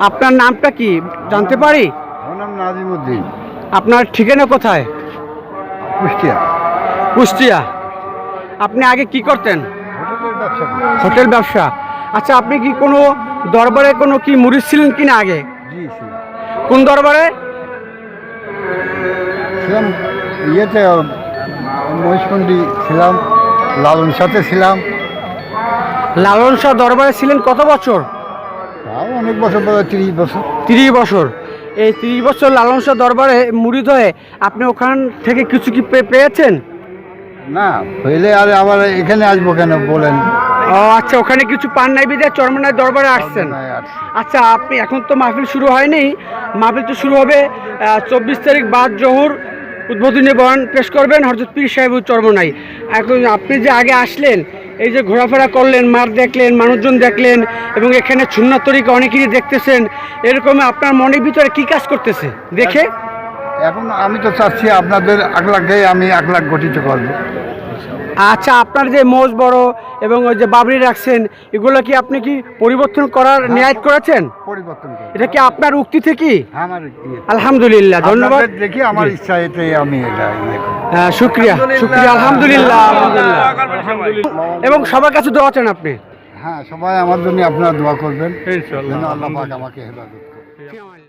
আপনার নামটা কি? জানতে পারি? আমার নাম নাজিমুদ্দিন আপনার ঠিকানা কোথায়? কুষ্টিয়া। কুষ্টিয়া। আপনি আগে কি করতেন? ব্যবসা। হোটেল ব্যবসা। আচ্ছা আপনি কি কোনো দরবারে কোনো কি মুরিদ ছিলেন কি না আগে কোন দরবারে? ছিলাম ইয়েতে মহিষকুন্ডি ছিলাম লালন সাথে ছিলাম। লালন শাহ দরবারে ছিলেন কত বছর? তাও অনেক বছর পরে তিরিশ বছর। তিরিশ বছর। এই তিরিশ বছর লালন শাহ দরবারে মুরিদ হয়ে আপনি ওখান থেকে কিছু কি পেয়েছেন? না হইলে আর আবার এখানে আসব কেন বলেন। ও আচ্ছা ওখানে কিছু পান নাই বিদায় চরমনায় দরবারে আসছেন। আচ্ছা আপনি এখন তো মাহফিল শুরু হয়নি। মাহফিল তো শুরু হবে চব্বিশ তারিখ বাদ জহুর। উদ্বোধনী বয়ান পেশ করবেন হরজত পীর সাহেব চরমনাই এখন আপনি যে আগে আসলেন এই যে ঘোরাফেরা করলেন মাঠ দেখলেন মানুষজন দেখলেন এবং এখানে সুন্নাত তরিকা অনেকেরই দেখতেছেন এরকম আপনার মনের ভিতরে কি কাজ করতেছে? দেখে? এখন আমি তো চাচ্ছি আপনাদের এক লাখে আমি এক লাখ গঠিত করব। আচ্ছা আপনার যে মোজ বড় এবং ওই যে বাবরি রাখছেন এগুলো কি আপনি কি পরিবর্তন করার ন্যায় করেছেন? পরিবর্তন এটা কি আপনার উক্তি থেকে? আমার। আলহামদুলিল্লাহ ধন্যবাদ। দেখি আমার ইচ্ছা এতে আমি এটা ইয়ে হ্যাঁ, শুক্রিয়া শুক্রিয়া আলহামদুলিল্লাহ আলহামদুলিল্লাহ। এবং সবার কাছে দোয়া চান আপনি। হ্যাঁ সবাই আমার জন্য আপনারা দোয়া করবেন। আল্লাহ পাক আমাকে হেদায়েত